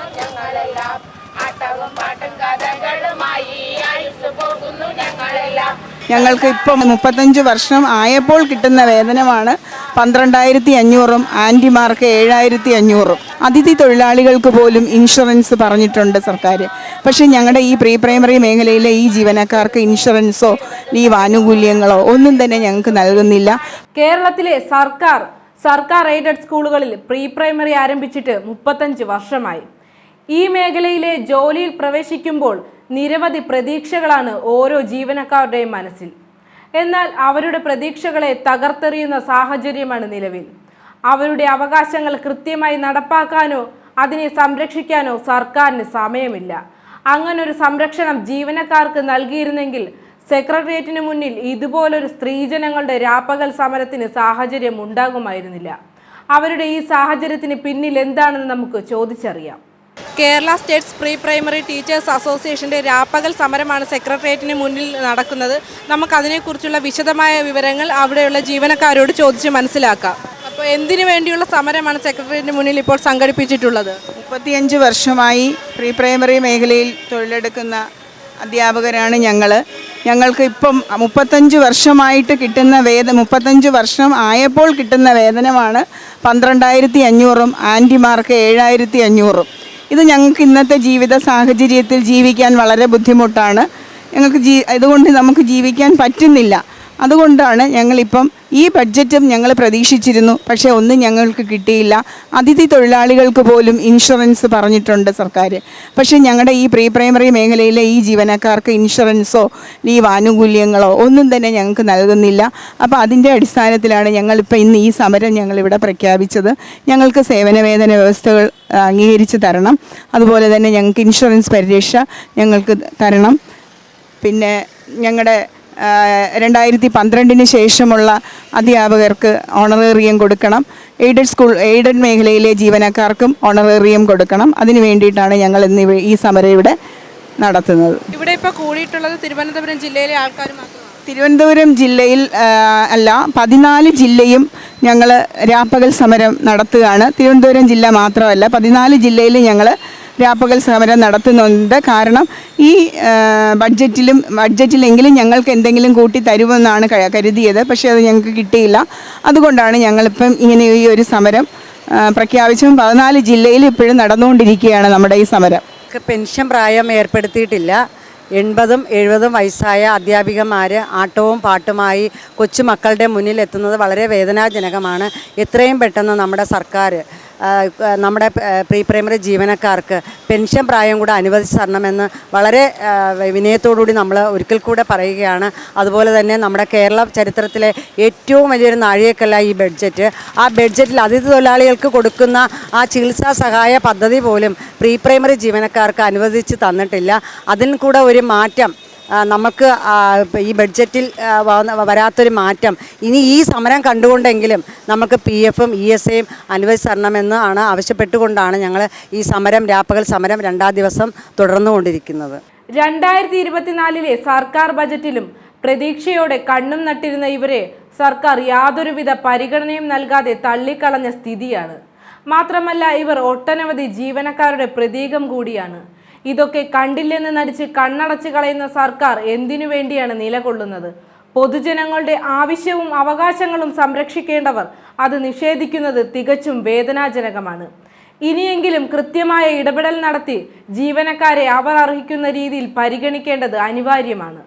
പോകുന്നു ഞങ്ങളെല്ലാം. ആട്ടവും പാട്ടും കഥകളുമായി പോകുന്നു ഞങ്ങളെല്ലാം. ഞങ്ങൾക്ക് ഇപ്പം മുപ്പത്തഞ്ച് വർഷം ആയപ്പോൾ കിട്ടുന്ന വേതനമാണ് പന്ത്രണ്ടായിരത്തി അഞ്ഞൂറും ആന്റിമാർക്ക് ഏഴായിരത്തി അഞ്ഞൂറും. അതിഥി തൊഴിലാളികൾക്ക് പോലും ഇൻഷുറൻസ് പറഞ്ഞിട്ടുണ്ട് സർക്കാർ പക്ഷേ ഞങ്ങളുടെ ഈ പ്രീ പ്രൈമറി മേഖലയിലെ ഈ ജീവനക്കാർക്ക് ഇൻഷുറൻസോ ഈ ആനുകൂല്യങ്ങളോ ഒന്നും തന്നെ ഞങ്ങൾക്ക് നൽകുന്നില്ല. കേരളത്തിലെ സർക്കാർ സർക്കാർ എയ്ഡഡ് സ്കൂളുകളിൽ പ്രീ പ്രൈമറി ആരംഭിച്ചിട്ട് മുപ്പത്തഞ്ച് വർഷമായി. ഈ മേഖലയിലെ ജോലിയിൽ പ്രവേശിക്കുമ്പോൾ നിരവധി പ്രതീക്ഷകളാണ് ഓരോ ജീവനക്കാരുടെയും മനസ്സിൽ. എന്നാൽ അവരുടെ പ്രതീക്ഷകളെ തകർത്തെറിയുന്ന സാഹചര്യമാണ് നിലവിൽ. അവരുടെ അവകാശങ്ങൾ കൃത്യമായി നടപ്പാക്കാനോ അതിനെ സംരക്ഷിക്കാനോ സർക്കാരിന് സമയമില്ല. അങ്ങനൊരു സംരക്ഷണം ജീവനക്കാർക്ക് നൽകിയിരുന്നെങ്കിൽ സെക്രട്ടേറിയറ്റിന് മുന്നിൽ ഇതുപോലൊരു സ്ത്രീജനങ്ങളുടെ രാപ്പകൽ സമരത്തിന് സാഹചര്യം ഉണ്ടാകുമായിരുന്നില്ല. അവരുടെ ഈ സാഹചര്യത്തിന് പിന്നിൽ എന്താണെന്ന് നമുക്ക് ചോദിച്ചറിയാം. Kerala states pre primary teachers അസോസിയേഷന്റെ രാപ്പകൽ സമരമാണ് സെക്രട്ടേറിയറ്റിന് മുന്നിൽ നടക്കുന്നത്. നമുക്കതിനെക്കുറിച്ചുള്ള വിശദമായ വിവരങ്ങൾ അവിടെയുള്ള ജീവനക്കാരോട് ചോദിച്ച് മനസ്സിലാക്കാം. അപ്പോൾ എന്തിനു വേണ്ടിയുള്ള സമരമാണ് സെക്രട്ടേറിയറ്റിന് മുന്നിൽ ഇപ്പോൾ സംഘടിപ്പിച്ചിട്ടുള്ളത്? മുപ്പത്തിയഞ്ച് വർഷമായി പ്രീ പ്രൈമറി മേഖലയിൽ തൊഴിലെടുക്കുന്ന അധ്യാപകരാണ് ഞങ്ങൾ ഞങ്ങൾക്ക് ഇപ്പം മുപ്പത്തഞ്ച് വർഷമായിട്ട് കിട്ടുന്ന വേത മുപ്പത്തഞ്ച് വർഷം ആയപ്പോൾ കിട്ടുന്ന വേതനമാണ് പന്ത്രണ്ടായിരത്തി അഞ്ഞൂറും ആന്റിമാർക്ക് ഏഴായിരത്തി അഞ്ഞൂറും ഇത് ഞങ്ങൾക്ക് ഇന്നത്തെ ജീവിത സാഹചര്യത്തിൽ ജീവിക്കാൻ വളരെ ബുദ്ധിമുട്ടാണ്. ഞങ്ങൾക്ക് ജീ ഇതുകൊണ്ട് നമുക്ക് ജീവിക്കാൻ പറ്റുന്നില്ല. അതുകൊണ്ടാണ് ഞങ്ങളിപ്പം ഈ ബഡ്ജറ്റും ഞങ്ങൾ പ്രതീക്ഷിച്ചിരുന്നു പക്ഷേ ഒന്നും ഞങ്ങൾക്ക് കിട്ടിയില്ല. അതിഥി തൊഴിലാളികൾക്ക് പോലും ഇൻഷുറൻസ് പറഞ്ഞിട്ടുണ്ട് സർക്കാർ പക്ഷേ ഞങ്ങളുടെ ഈ പ്രീ പ്രൈമറി മേഖലയിലെ ഈ ജീവനക്കാർക്ക് ഇൻഷുറൻസോ ഈ ആനുകൂല്യങ്ങളോ ഒന്നും തന്നെ ഞങ്ങൾക്ക് നൽകുന്നില്ല. അപ്പോൾ അതിന്റെ അടിസ്ഥാനത്തിലാണ് ഞങ്ങളിപ്പോൾ ഇന്ന് ഈ സമരം ഞങ്ങളിവിടെ പ്രഖ്യാപിച്ചത്. ഞങ്ങൾക്ക് സേവനവേതന വ്യവസ്ഥകൾ അംഗീകരിച്ച് തരണം. അതുപോലെ തന്നെ ഞങ്ങൾക്ക് ഇൻഷുറൻസ് പരിരക്ഷ ഞങ്ങൾക്ക് തരണം. പിന്നെ ഞങ്ങളുടെ രണ്ടായിരത്തി പന്ത്രണ്ടിന് ശേഷമുള്ള അധ്യാപകർക്ക് ഓണറേറിയം കൊടുക്കണം. എയ്ഡഡ് സ്കൂൾ എയ്ഡഡ് മേഖലയിലെ ജീവനക്കാർക്കും ഓണറേറിയം കൊടുക്കണം. അതിന് വേണ്ടിയിട്ടാണ് ഞങ്ങൾ ഇന്ന് ഈ സമരം ഇവിടെ നടത്തുന്നത്. ഇവിടെ ഇപ്പോൾ കൂടിയിട്ടുള്ളത് തിരുവനന്തപുരം ജില്ലയിലെ ആൾക്കാർ മാത്രം തിരുവനന്തപുരം ജില്ലയിൽ അല്ല പതിനാല് ജില്ലയും ഞങ്ങൾ രാപ്പകൽ സമരം നടത്തുകയാണ്. തിരുവനന്തപുരം ജില്ല മാത്രമല്ല പതിനാല് ജില്ലയിൽ ഞങ്ങൾ രാപ്പകൽ സമരം നടത്തുന്നുണ്ട്. കാരണം ഈ ബഡ്ജറ്റിലും ബഡ്ജറ്റിലെങ്കിലും ഞങ്ങൾക്ക് എന്തെങ്കിലും കൂട്ടി തരുമെന്നാണ് കരുതിയത്. പക്ഷേ അത് ഞങ്ങൾക്ക് കിട്ടിയില്ല. അതുകൊണ്ടാണ് ഞങ്ങളിപ്പം ഇങ്ങനെ ഈ ഒരു സമരം പ്രഖ്യാപിച്ചും പതിനാല് ജില്ലയിൽ ഇപ്പോഴും നടന്നുകൊണ്ടിരിക്കുകയാണ് നമ്മുടെ ഈ സമരം. പെൻഷൻ പ്രായം ഏർപ്പെടുത്തിയിട്ടില്ല. എൺപതും എഴുപതും വയസ്സായ അധ്യാപികമാർ ആട്ടവും പാട്ടുമായി കൊച്ചുമക്കളുടെ മുന്നിൽ എത്തുന്നത് വളരെ വേദനാജനകമാണ്. എത്രയും പെട്ടെന്ന് നമ്മുടെ സർക്കാർ നമ്മുടെ പ്രീ പ്രൈമറി ജീവനക്കാർക്ക് പെൻഷൻ പ്രായം കൂടെ അനുവദിച്ച് തരണമെന്ന് വളരെ വിനയത്തോടുകൂടി നമ്മൾ ഒരിക്കൽ കൂടെ പറയുകയാണ്. അതുപോലെ തന്നെ നമ്മുടെ കേരള ചരിത്രത്തിലെ ഏറ്റവും വലിയൊരു നാഴികക്കല്ല ഈ ബഡ്ജറ്റ്. ആ ബഡ്ജറ്റിൽ അതിഥി തൊഴിലാളികൾക്ക് കൊടുക്കുന്ന ആ ചികിത്സാ സഹായ പദ്ധതി പോലും പ്രീ പ്രൈമറി ജീവനക്കാർക്ക് അനുവദിച്ച് തന്നിട്ടില്ല. അതിൽ കൂടെ ഒരു മാറ്റം നമുക്ക് ഈ ബഡ്ജറ്റിൽ വരാത്തൊരു മാറ്റം. ഇനി ഈ സമരം കണ്ടുകൊണ്ടെങ്കിലും നമുക്ക് പി എഫും ഇ എസ് എയും അനുവദിച്ചരണമെന്ന് ആണ് ആവശ്യപ്പെട്ടുകൊണ്ടാണ് ഞങ്ങൾ ഈ സമരം രാപ്പകൽ സമരം രണ്ടാം ദിവസം തുടർന്നുകൊണ്ടിരിക്കുന്നത്. രണ്ടായിരത്തി ഇരുപത്തിനാലിലെ സർക്കാർ ബജറ്റിലും പ്രതീക്ഷയോടെ കണ്ണും നട്ടിരുന്ന ഇവരെ സർക്കാർ യാതൊരുവിധ പരിഗണനയും നൽകാതെ തള്ളിക്കളഞ്ഞ സ്ഥിതിയാണ്. മാത്രമല്ല ഇവർ ഒട്ടനവധി ജീവനക്കാരുടെ പ്രതീകം കൂടിയാണ്. ഇതൊക്കെ കണ്ടില്ലെന്ന് നടിച്ച് കണ്ണടച്ച് കളയുന്ന സർക്കാർ എന്തിനു വേണ്ടിയാണ് നിലകൊള്ളുന്നത്? പൊതുജനങ്ങളുടെ ആവശ്യവും അവകാശങ്ങളും സംരക്ഷിക്കേണ്ടവർ അത് നിഷേധിക്കുന്നത് തികച്ചും വേദനാജനകമാണ്. ഇനിയെങ്കിലും കൃത്യമായ ഇടപെടൽ നടത്തി ജീവനക്കാരെ അവർ അർഹിക്കുന്ന രീതിയിൽ പരിഗണിക്കേണ്ടത് അനിവാര്യമാണ്.